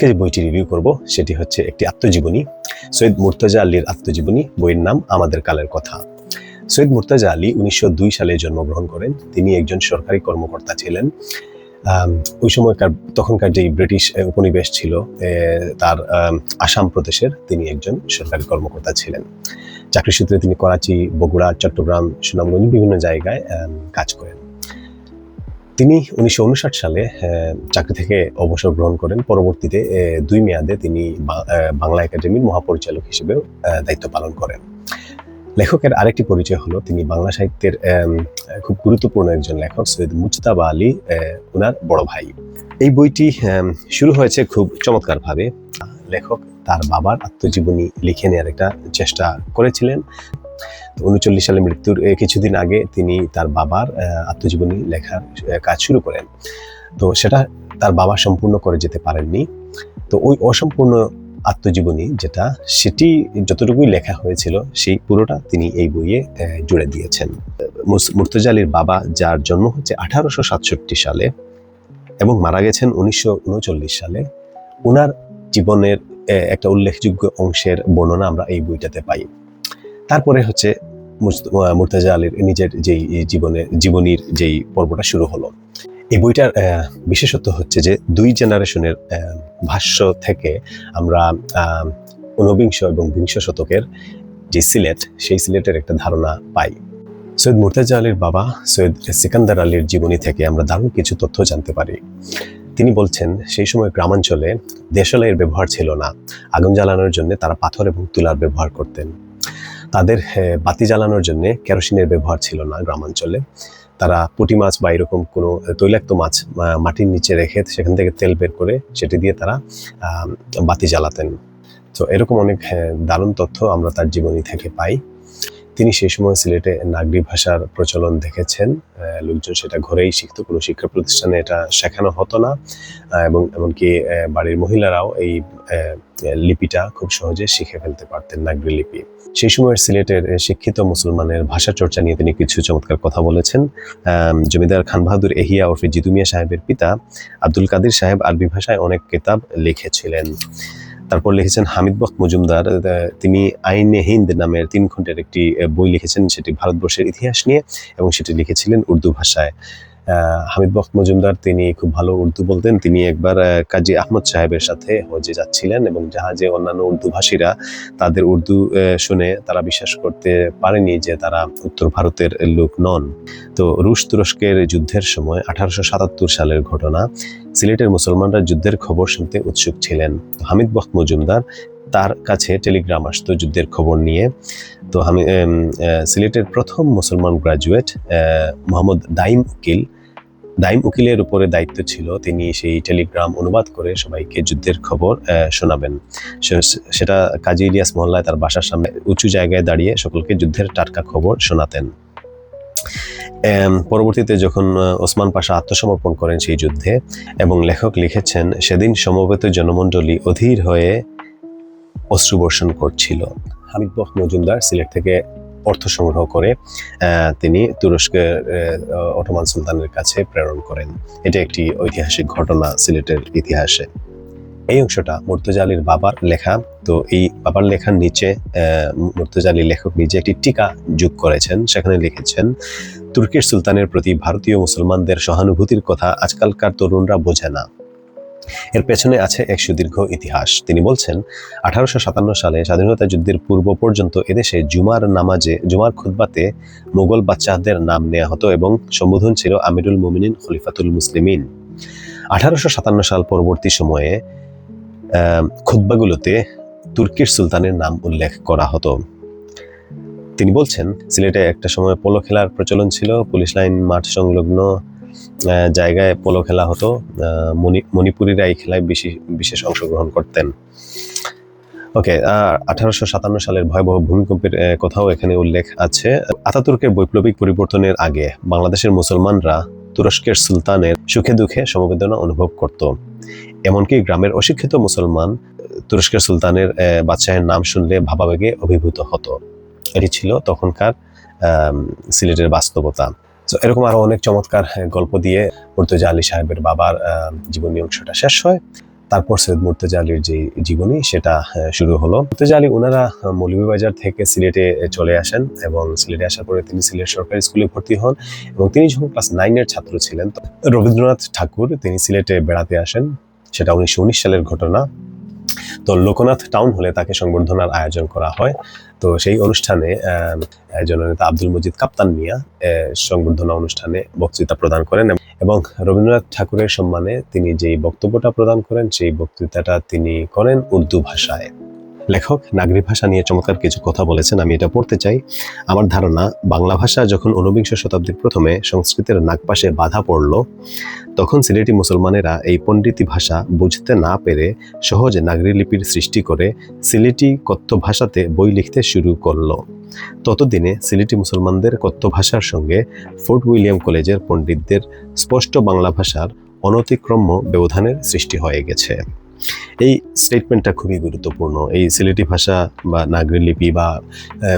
আজকে যে বইটি রিভিউ করব, সেটি হচ্ছে একটি আত্মজীবনী, সৈয়দ মুর্তজা আলীর আত্মজীবনী, বইয়ের নাম আমাদের কালের কথা। সৈয়দ মুর্তজা আলী উনিশশো সালে জন্মগ্রহণ করেন। তিনি একজন সরকারি কর্মকর্তা ছিলেন। ওই সময়কার, তখনকার যে ব্রিটিশ উপনিবেশ ছিল তার আসাম প্রদেশের তিনি একজন সরকারি কর্মকর্তা ছিলেন। চাকরি সূত্রে তিনি করাচি, বগুড়া, চট্টগ্রাম, সুনামগঞ্জ বিভিন্ন জায়গায় কাজ করেন। তিনি উনিশশো উনষাট সালে চাকরি থেকে অবসর গ্রহণ করেন। পরবর্তীতে দুই মেয়াদে তিনি বাংলা একাডেমির মহাপরিচালক হিসেবেও দায়িত্ব পালন করেন। লেখকের আরেকটি পরিচয় হলো, তিনি বাংলা সাহিত্যের খুব গুরুত্বপূর্ণ একজন লেখক, সৈয়দ মুজতাবা আলী ওনার বড় ভাই। এই বইটি শুরু হয়েছে খুব চমৎকারভাবে। লেখক তার বাবার আত্মজীবনী লিখে নেওয়ার একটা চেষ্টা করেছিলেন। উনচল্লিশ সালে মৃত্যুর কিছুদিন আগে তিনি তার বাবার আত্মজীবনী লেখার কাজ শুরু করেন। তো সেটা তার বাবা সম্পূর্ণ করে যেতে পারেননি। তো ওই অসম্পূর্ণ আত্মজীবনী যেটা, সেটি যতটুকুই লেখা হয়েছিল, সেই পুরোটা তিনি এই বইয়ে জুড়ে দিয়েছেন। মুস- মুর্তজা আলীর বাবা, যার জন্ম হচ্ছে আঠারোশো সাতষট্টি সালে এবং মারা গেছেন উনিশশো উনচল্লিশ সালে ওনার জীবনের একটা উল্লেখযোগ্য অংশের বর্ণনা আমরা এই বইটাতে পাই। তারপরে হচ্ছে মুর্তজা আলীর নিজের যেই জীবনের জীবনীর যেই পর্বটা শুরু হলো। এই বইটার বিশেষত্ব হচ্ছে যে দুই জেনারেশনের ভাষ্য থেকে আমরা ঊনবিংশ এবং বিংশ শতকের যে সিলেট, সেই সিলেটের একটা ধারণা পাই। সৈয়দ মুর্তাজা আলীর বাবা, সৈয়দ সিকান্দার আলীর জীবনী থেকে আমরা দারুণ কিছু তথ্য জানতে পারি। তিনি বলছেন, সেই সময় গ্রামাঞ্চলে দেশালয়ের ব্যবহার ছিল না। আগুন জ্বালানোর জন্য তারা পাথর এবং তুলার ব্যবহার করতেন। তাদের আহ, বাতি জ্বালানোর জন্য কেরোসিনের ব্যবহার ছিল না গ্রামাঞ্চলে। তারা পুঁটি মাছ বা এরকম কোনো তৈলাক্ত মাছ মাটির নিচে রেখে সেখান থেকে তেল বের করে সেটি দিয়ে তারা বাতি জ্বালাতেন। তো এরকম অনেক আহ, দারুণ তথ্য আমরা তার জীবনী থেকে পাই। তিনি সেই সময় সিলেটে নাগরি ভাষার প্রচলন দেখেছেন। লোকজন সেটা ঘরেই শিখত, কোনো শিক্ষা প্রতিষ্ঠানে এটা শেখানো হতো না। এবং এমনকি বাড়ির মহিলারাও এই লিপিটা খুব সহজে শিখে ফেলতে পারতেন নাগরি লিপি। সেই সময়ের সিলেটের শিক্ষিত মুসলমানের ভাষা চর্চা নিয়ে তিনি কিছু চমৎকার কথা বলেছেন। জমিদার খান বাহাদুর এহিয়া ওরফে জিদুমিয়া সাহেবের পিতা আব্দুল কাদির সাহেব আরবি ভাষায় অনেক কিতাব লিখেছিলেন। তারপর লিখেছেন হামিদ বক মজুমদার তিনি আইনে হিন্দ নামের তিন খণ্ডের একটি বই লিখেছেন, সেটি ভারতবর্ষের ইতিহাস নিয়ে, এবং সেটি লিখেছিলেন উর্দু ভাষায়। হামিদ বখ মজুমদার, তিনি খুব ভালো উর্দু বলতেন। তিনি একবার কাজী আহমদ সাহেবের সাথে হজে যাচ্ছিলেন এবং জাহাজে অন্যান্য উর্দু ভাষীরা তাদের উর্দু শুনে তারা বিশ্বাস করতে পারেনি যে তারা উত্তর ভারতের লোক নন। তো রুশ তুরস্কের যুদ্ধের সময় আঠারোশো সাতাত্তর সালের ঘটনা সিলেটের মুসলমানরা যুদ্ধের খবর শুনতে উৎসুক ছিলেন। হামিদ বখত মজুমদার তার কাছে টেলিগ্রাম আসতো যুদ্ধের খবর নিয়ে। তো আমি সিলেটের প্রথম মুসলমান গ্রাজুয়েট মোহাম্মদ দাইম উকিল। দাইম উকিলের উপরে দায়িত্ব ছিল, তিনি সেই টেলিগ্রাম অনুবাদ করে সবাইকে যুদ্ধের খবর শোনাবেন। সেটা কাজী ইলিয়াস মহল্লায় তার বাসার সামনে উঁচু জায়গায় দাঁড়িয়ে সকলকে যুদ্ধের টাটকা খবর শোনাতেন। পরবর্তীতে যখন ওসমান পাশা আত্মসমর্পণ করেন সেই যুদ্ধে এবং লেখক লিখেছেন, সেদিন সমবেত জনমণ্ডলী অধীর হয়ে অশ্রুবর্ষণ করছিল। হামিদ বখ মজুমদার সিলেট থেকে অর্থ সংগ্রহ করে তিনি তুরস্কের অটোমান সুলতানের কাছে প্রেরণ করেন। এটা একটি ঐতিহাসিক ঘটনা সিলেটের ইতিহাসে। এই অংশটা মুর্তজা আলীর বাবার লেখা। তো এই বাবার লেখার নিচে মুর্তজা লেখক নিজে একটি টিকা যোগ করেছেন। সেখানে লিখেছেন, তুর্কির সুলতানের প্রতি ভারতীয় মুসলমানদের সহানুভূতির কথা আজকালকার তরুণরা বোঝে না। এর পেছনে আছে এক সুদীর্ঘ ইতিহাস। তিনি বলছেন আঠারোশো সাতান্ন সালে স্বাধীনতা যুদ্ধের পূর্ব পর্যন্ত এদেশে জুমার নামাজে জুমার খুতবাতে মোগল বাচ্চাদের নাম নেওয়া হতো এবং সম্বোধন ছিল আমিরুল মুমিনিন খলিফাতুল মুসলিমিন। আঠারোশো সাতান্ন সাল পরবর্তী সময়ে আহ, খুতবাগুলোতে তুর্কির সুলতানের নাম উল্লেখ করা হতো। তিনি বলছেন সিলেটে একটা সময় পোলো খেলার প্রচলন ছিল পুলিশ লাইন মাঠ সংলগ্ন জায়গায় পোলো খেলা হতো। মণিপুরীরা এই খেলায় বিশেষ বিশেষ অংশগ্রহণ করতেন। ওকে আঠারোশো সাতান্ন সালের ভয়াবহ ভূমিকম্পের কথাও এখানে উল্লেখ আছে। আতাতুর্কের বৈপ্লবিক পরিবর্তনের আগে বাংলাদেশের মুসলমানরা তুরস্কের সুলতানের সুখে দুঃখে সমবেদনা অনুভব করত। এমনকি গ্রামের অশিক্ষিত মুসলমান, তুরস্কের সুলতানের বাদশাহের নাম শুনলে ভাবাবেগে অভিভূত হতো। এটি ছিল তখনকার সিলেটের বাস্তবতা। তো এরকম আরও অনেক চমৎকার গল্প দিয়ে মুর্তজা আলী সাহেবের বাবার জীবনী অংশটা শেষ হয়। তারপর সৈয়দ মুর্তজা আলীর যে জীবনী, সেটা শুরু হলো। মুর্তজা আলী ওনারা মৌলভীবাজার থেকে সিলেটে চলে আসেন এবং সিলেটে আসার পরে তিনি সিলেট সরকারি স্কুলে ভর্তি হন এবং তিনি যখন ক্লাস নাইনের ছাত্র ছিলেন রবীন্দ্রনাথ ঠাকুর তিনি সিলেটে বেড়াতে আসেন। সেটা উনিশশো উনিশ সালের ঘটনা। তো লোকনাথ টাউন হলে তাকে সংবর্ধনার আয়োজন করা হয়। তো সেই অনুষ্ঠানে জননেতা আব্দুল মজিদ কাপ্তান মিয়া সংবর্ধনা অনুষ্ঠানে বক্তৃতা প্রদান করেন এবং রবীন্দ্রনাথ ঠাকুরের সম্মানে তিনি যেই বক্তব্যটা প্রদান করেন, সেই বক্তৃতাটা তিনি করেন উর্দু ভাষায়। লেখক, নাগরিক ভাষা নিয়ে চমৎকার কিছু কথা বলেছেন, আমি এটা পড়তে চাই। আমার ধারণা, বাংলা ভাষা যখন ঊনবিংশ শতাব্দীর প্রথমে সংস্কৃতের নাগপাশে বাধা পড়ল, তখন সিলেটি মুসলমানেরা এই পণ্ডিতি ভাষা বুঝতে না পেরে সহজে নাগরী লিপির সৃষ্টি করে সিলেটি কথ্য ভাষাতে বই লিখতে শুরু করল। ততদিনে সিলেটি মুসলমানদের কথ্য ভাষার সঙ্গে ফোর্ট উইলিয়াম কলেজের পণ্ডিতদের স্পষ্ট বাংলা ভাষার অনতিক্রম্য ব্যবধানের সৃষ্টি হয়ে গেছে। এই স্টেটমেন্টটা খুবই গুরুত্বপূর্ণ। এই সিলেটি ভাষা বা নাগরিক লিপি বা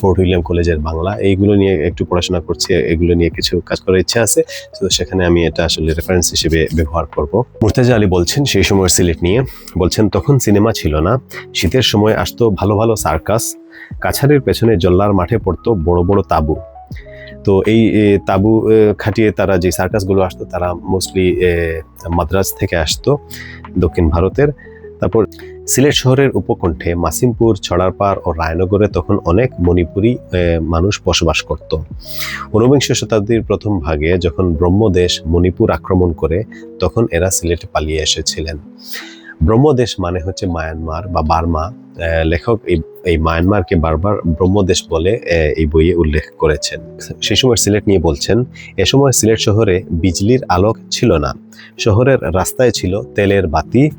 ফোর্ট উইলিয়াম কলেজের বাংলা, এইগুলো নিয়ে একটু পড়াশোনা করছি, এগুলো নিয়ে কিছু কাজ করার ইচ্ছা আছে। তো সেখানে আমি এটা আসলে রেফারেন্স হিসেবে ব্যবহার করব। মুর্তাজা আলী বলছেন, সেই সময়ের সিলেট নিয়ে, বলছেন, তখন সিনেমা ছিল না। শীতের সময় আসতো ভালো ভালো সার্কাস। কাছারির পেছনে জল্লার মাঠে পড়তো বড় বড় তাঁবু। তো এই তাঁবু খাটিয়ে তারা যে সার্কাসগুলো আসতো, তারা মোস্টলি মাদ্রাজ থেকে আসতো, দক্ষিণ ভারতের। তারপর সিলেট শহরের উপকণ্ঠে মাসিমপুর, ছড়ারপাড় ও রায়নগরে তখন অনেক মণিপুরি মানুষ বসবাস করত। ঊনবিংশ শতাব্দীর প্রথম ভাগে যখন ব্রহ্মদেশ মণিপুর আক্রমণ করে, তখন এরা সিলেটে পালিয়ে এসেছিলেন। ব্রহ্মদেশ মানে হচ্ছে মায়ানমার বা বার্মা। লেখক এই এই মায়ানমারকে বারবার ব্রহ্মদেশ বলে এই বইয়ে উল্লেখ করেছেন। সেই সময় সিলেট নিয়ে বলছেন, এ সময় সিলেট শহরে বিজলির আলোক ছিল না। শহরের রাস্তায় ছিল তেলের বাতি।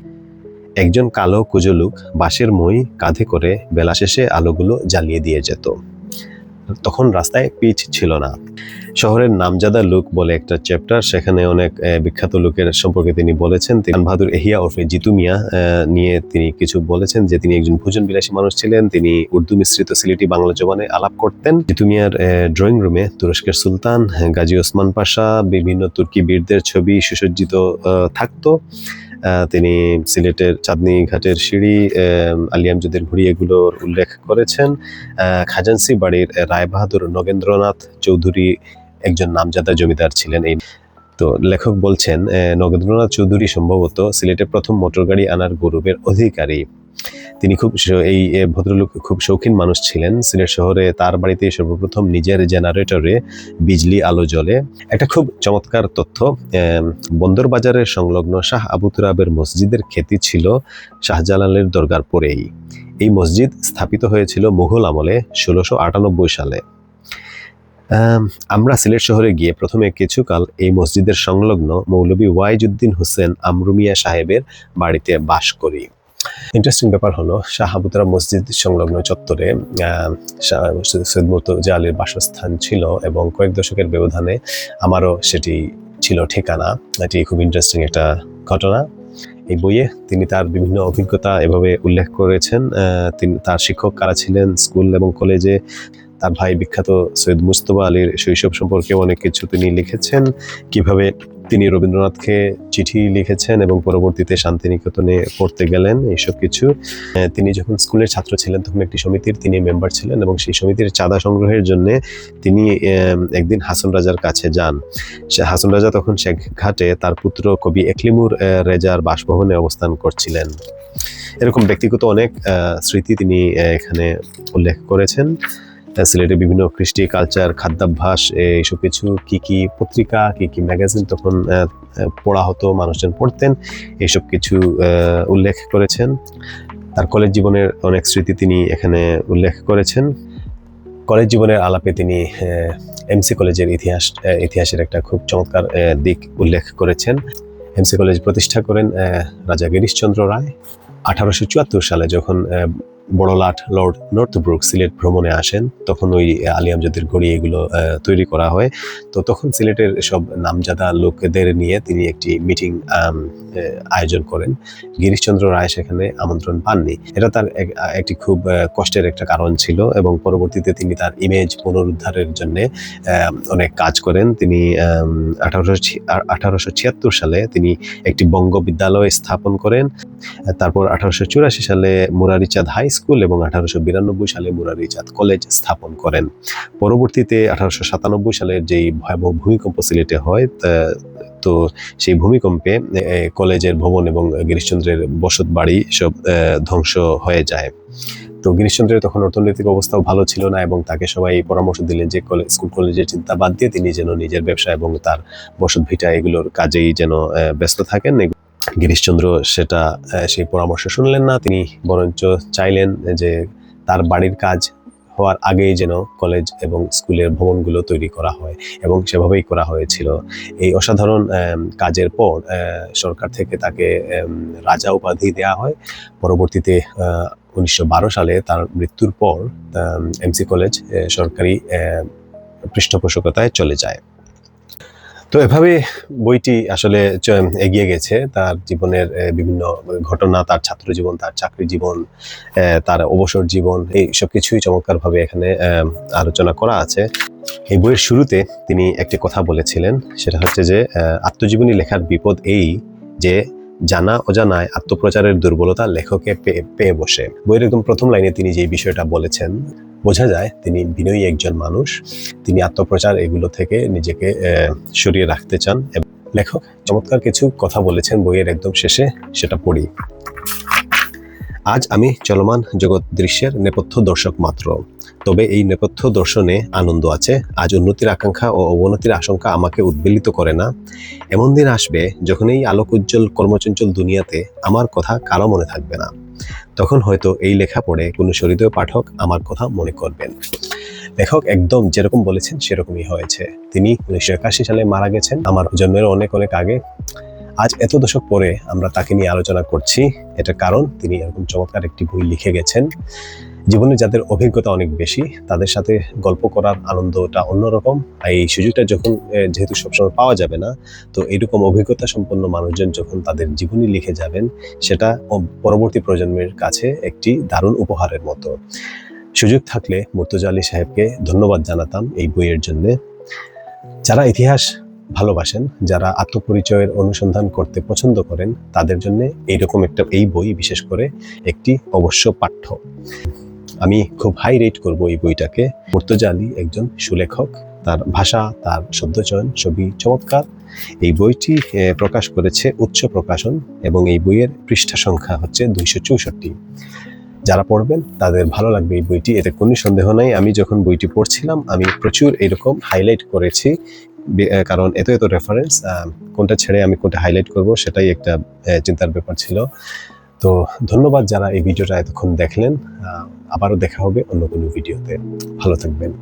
একজন কালো কুজলুক বাঁশের মই কাঁধে করে বেলা শেষে আলোগুলো জ্বালিয়ে দিয়ে যেত। তখন রাস্তায় পিচ ছিল না। শহরের নামজাদা লুক বলে একটা চ্যাপ্টার, সেখানে অনেক বিখ্যাত লোকের সম্পর্কে তিনি বলেছেন। তিনি বাহাদুর এহিয়া ওরফে জিতু মিয়া নিয়ে তিনি কিছু বলেছেন যে তিনি একজন ভোজন বিলাসী মানুষ ছিলেন। তিনি উর্দু মিশ্রিত সিলেটি বাংলা জবানে আলাপ করতেন। জিতু মিয়ার ড্রয়িং রুমে তুরস্কের সুলতান, গাজী ওসমান পাশা, বিভিন্ন তুর্কি বীরদের ছবি সুসজ্জিত থাকতো। তিনি সিলেটের চাঁদনি ঘাটের সিঁড়ি আলিয়ামজুদের ঘুড়ি এগুলোর উল্লেখ করেছেন। খাজানসি বাড়ির রায়বাহাদুর নগেন্দ্রনাথ চৌধুরী একজন নামজাদা জমিদার ছিলেন এই। তো লেখক বলছেন নগেন্দ্রনাথ চৌধুরী সম্ভবত সিলেটে প্রথম মোটরগাড়ি আনার গৌরবের অধিকারী। তিনি খুব এই ভদ্রলোক খুব শৌখিন মানুষ ছিলেন। সিলেট শহরে তার বাড়িতে সর্বপ্রথম নিজের জেনারেটরে বিজলি আলো জ্বলে। একটা খুব চমৎকার তথ্য বন্দর বাজারের সংলগ্ন শাহ আবু তুরাবের মসজিদের খ্যাতি ছিল শাহজালালের দরগার পরেই। এই মসজিদ স্থাপিত হয়েছিল মুঘল আমলে ষোলোশো সালে। আম, আমরা সিলেট শহরে গিয়ে প্রথমে কিছুকাল এই মসজিদের সংলগ্ন মৌলভী ওয়াইজুদ্দিন হোসেন আমরুমিয়া সাহেবের বাড়িতে বাস করি। ইন্টারেস্টিং ব্যাপার হলো, শাহ আবুতরা মসজিদ সংলগ্ন চত্বরে সৈয়দ মুর্তজা আলীর বাসস্থান ছিল এবং কয়েক দশকের ব্যবধানে আমারও সেটি ছিল ঠিকানা। এটি খুব ইন্টারেস্টিং একটা ঘটনা। এই বইয়ে তিনি তার বিভিন্ন অভিজ্ঞতা এভাবে উল্লেখ করেছেন। তিনি তার শিক্ষক কারা ছিলেন, স্কুল এবং কলেজে, তার ভাই বিখ্যাত সৈয়দ মুস্তফা আলীর শৈশব সম্পর্কে অনেক কিছু তিনি লিখেছেন। কীভাবে তিনি রবীন্দ্রনাথকে চিঠি লিখেছেন এবং পরবর্তীতে শান্তিনিকেতনে পড়তে গেলেন এইসব কিছু। তিনি যখন স্কুলের ছাত্র ছিলেন, তখন একটি সমিতির তিনি মেম্বার ছিলেন এবং সেই সমিতির চাঁদা সংগ্রহের জন্য তিনি একদিন হাসন রাজার কাছে যান। হাসন রাজা তখন শেখ ঘাটে তার পুত্র কবি একলিমুর রেজার বাসভবনে অবস্থান করছিলেন। এরকম ব্যক্তিগত অনেক স্মৃতি তিনি এখানে উল্লেখ করেছেন। সিলেটের বিভিন্ন কৃষ্টি কালচার খাদ্যাভ্যাস, এইসব কিছু কি কি পত্রিকা, কি কি ম্যাগাজিন তখন পড়া হতো, মানুষজন পড়তেন, এইসব কিছু উল্লেখ করেছেন। তার কলেজ জীবনের অনেক স্মৃতি তিনি এখানে উল্লেখ করেছেন। কলেজ জীবনের আলাপে তিনি এমসি কলেজের ইতিহাস ইতিহাসের একটা খুব চমৎকার দিক উল্লেখ করেছেন। এমসি কলেজ প্রতিষ্ঠা করেন রাজা গিরিশচন্দ্র রায়। আঠারোশো চুয়াত্তর সালে যখন বড়লাট লর্ড নর্থব্রুক সিলেট ভ্রমণে আসেন, তখন ওই আলী আমজাদের গড়ি এগুলো তৈরি করা হয়। তো তখন সিলেটের সব নামজাদা লোকদের নিয়ে তিনি একটি মিটিং আয়োজন করেন। গিরিশচন্দ্র রায় সেখানে আমন্ত্রণ পাননি। এটা তার এক- একটি খুব কষ্টের একটা কারণ ছিল এবং পরবর্তীতে তিনি তার ইমেজ পুনরুদ্ধারের জন্য অনেক কাজ করেন। তিনি আঠারোশো সালে তিনি একটি বঙ্গ বিদ্যালয় স্থাপন করেন। তারপর আঠারোশো চুরাশি সালে মুরারিচাঁদ হাই স্কুল এবং আঠারোশো বিরানব্বই সালে মুরারিচাঁদ কলেজ স্থাপন করেন। পরবর্তীতে আঠারোশো সাতানব্বই সালের যেই ভয়াবহ ভূমিকম্প সিলেটে হয়, তো সেই ভূমিকম্পে কলেজের ভবন এবং গিরিশচন্দ্রের বসত বাড়ি সব ধ্বংস হয়ে যায়। তো গিরিশচন্দ্রের তখন অর্থনৈতিক অবস্থাও ভালো ছিল না এবং তাকে সবাই পরামর্শ দিলেন যে কলেজ স্কুল কলেজের চিন্তা বাদ দিয়ে তিনি যেন নিজের ব্যবসা এবং তার বসত ভিটা এগুলোর কাজেই যেন ব্যস্ত থাকেন। গিরিশচন্দ্র সেটা সেই পরামর্শ শুনলেন না, তিনি বরঞ্চ চাইলেন যে তার বাড়ির কাজ হওয়ার আগেই যেন কলেজ এবং স্কুলের ভবনগুলো তৈরি করা হয় এবং সেভাবেই করা হয়েছিল। এই অসাধারণ কাজের পর সরকার থেকে তাকে রাজা উপাধি দেওয়া হয়। পরবর্তীতে উনিশশো বারো সালে তার মৃত্যুর পর এমসি কলেজ সরকারি পৃষ্ঠপোষকতায় চলে যায়। তো এভাবে বইটি আসলে এগিয়ে গেছে। তার জীবনের বিভিন্ন ঘটনা, তার ছাত্র জীবন, তার চাকরি জীবন তার অবসর জীবন, এই সব কিছুই চমৎকারভাবে এখানে আলোচনা করা আছে। এই বইয়ের শুরুতে তিনি একটি কথা বলেছিলেন, সেটা হচ্ছে যে আত্মজীবনী লেখার বিপদ এই যে জানা অজানায় আত্মপ্রচারের দুর্বলতা লেখকে পেয়ে বসে। বইয়ের একদম প্রথম লাইনে তিনি যে বিষয়টা বলেছেন, বোঝা যায় তিনি বিনয়ী একজন মানুষ, তিনি আত্মপ্রচার এগুলো থেকে নিজেকে সরিয়ে রাখতে চান এবং লেখক চমৎকার কিছু কথা বলেছেন বইয়ের একদম শেষে, সেটা পড়ি। আজ আমি চলমান জগৎ দৃশ্যের নেপথ্য দর্শক মাত্র। তবে এই নেপথ্য দর্শনে আনন্দ আছে। আজ উন্নতির আকাঙ্ক্ষা ও অবনতির আশঙ্কা আমাকে উদ্বেলিত করে না। এমন দিন আসবে যখন এই আলোক উজ্জ্বল কর্মচঞ্চল দুনিয়াতে আমার কথা কারও মনে থাকবে না। তখন হয়তো এই লেখা পড়ে কোনো সরিদয় পাঠক আমার কথা মনে করবেন। লেখক একদম যেরকম বলেছেন, সেরকমই হয়েছে। তিনি উনিশশো একাশি সালে মারা গেছেন। আমার জন্মের অনেক অনেক আগে। আজ এত দশক পরে আমরা তাকে নিয়ে আলোচনা করছি। এটা কারণ তিনি এরকম চমৎকার একটি বই লিখে গেছেন। জীবনে যাদের অভিজ্ঞতা অনেক বেশি, তাদের সাথে গল্প করার আনন্দটা অন্যরকম। আর এই সুযোগটা যখন যেহেতু সবসময় পাওয়া যাবে না, তো এরকম অভিজ্ঞতা সম্পন্ন মানুষজন যখন তাদের জীবনী লিখে যাবেন, সেটা পরবর্তী প্রজন্মের কাছে একটি দারুণ উপহারের মতো। সুযোগ থাকলে মুর্তজা আলী সাহেবকে ধন্যবাদ জানাতাম এই বইয়ের জন্য। যারা ইতিহাস ভালোবাসেন, যারা আত্মপরিচয়ের অনুসন্ধান করতে পছন্দ করেন, তাদের জন্য এইরকম একটা, এই বই বিশেষ করে একটি অবশ্য পাঠ্য। আমি খুব হাই রেট করব এই বইটাকে। মুর্তজা আলী একজন সুলেখক, তার ভাষা, তার শব্দচয়ন ছবি চমৎকার। এই বইটি প্রকাশ করেছে উচ্চ প্রকাশন এবং এই বইয়ের পৃষ্ঠা সংখ্যা হচ্ছে দুইশো চৌষট্টি। যারা পড়বেন, তাদের ভালো লাগবে এই বইটি, এতে কোনো সন্দেহ নাই। আমি যখন বইটি পড়ছিলাম, আমি প্রচুর এরকম হাইলাইট করেছি কারণ এত এত রেফারেন্স কোনটা ছেড়ে আমি কোনটা হাইলাইট করব সেটাই একটা চিন্তার ব্যাপার ছিল। তো ধন্যবাদ যারা এই ভিডিওটা এতক্ষণ দেখলেন। আবারও দেখা হবে অন্য কোনো ভিডিওতে। ভালো থাকবেন।